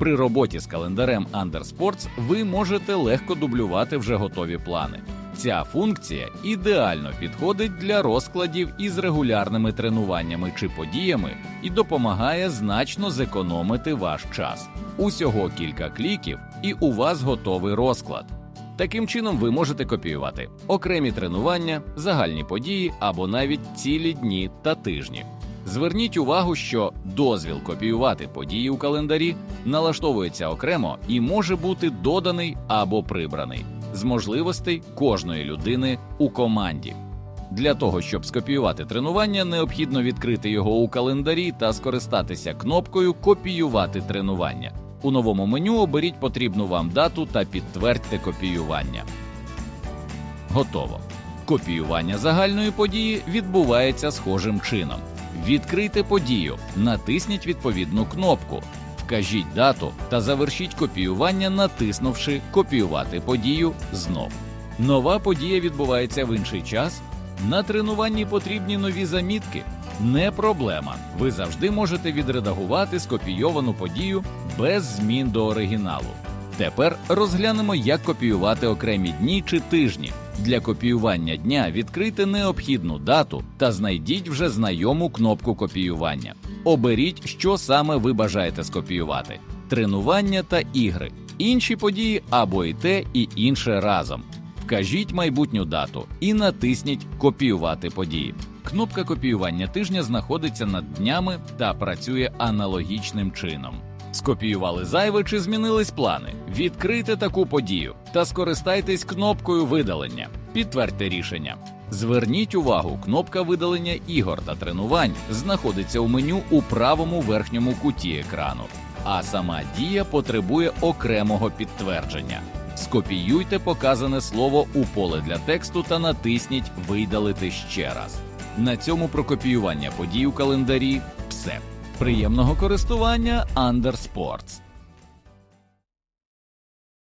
При роботі з календарем Undersports ви можете легко дублювати вже готові плани. Ця функція ідеально підходить для розкладів із регулярними тренуваннями чи подіями і допомагає значно зекономити ваш час. Усього кілька кліків, і у вас готовий розклад. Таким чином, ви можете копіювати окремі тренування, загальні події або навіть цілі дні та тижні. Зверніть увагу, що дозвіл копіювати події у календарі налаштовується окремо і може бути доданий або прибраний з можливостей кожної людини у команді. Для того, щоб скопіювати тренування, необхідно відкрити його у календарі та скористатися кнопкою Копіювати тренування. У новому меню оберіть потрібну вам дату та підтвердьте копіювання. Готово. Копіювання загальної події відбувається схожим чином. Відкрийте подію, натисніть відповідну кнопку, вкажіть дату та завершіть копіювання, натиснувши Копіювати подію знов. Нова подія відбувається в інший час. На тренуванні потрібні нові замітки. Не проблема. Ви завжди можете відредагувати скопійовану подію без змін до оригіналу. Тепер розглянемо, як копіювати окремі дні чи тижні. Для копіювання дня відкрийте необхідну дату та знайдіть вже знайому кнопку копіювання. Оберіть, що саме ви бажаєте скопіювати: тренування та ігри, інші події або і те, і інше разом. Вкажіть майбутню дату і натисніть Копіювати події. Кнопка копіювання тижня знаходиться над днями та працює аналогічним чином. Скопіювали зайве чи змінились плани. Відкрийте таку подію та скористайтесь кнопкою видалення. Підтвердьте рішення. Зверніть увагу, кнопка видалення ігор та тренувань знаходиться у меню у правому верхньому куті екрану, а сама дія потребує окремого підтвердження. Скопіюйте показане слово у поле для тексту та натисніть Видалити ще раз. На цьому про копіювання подій у календарі все. Приємного користування Undersports!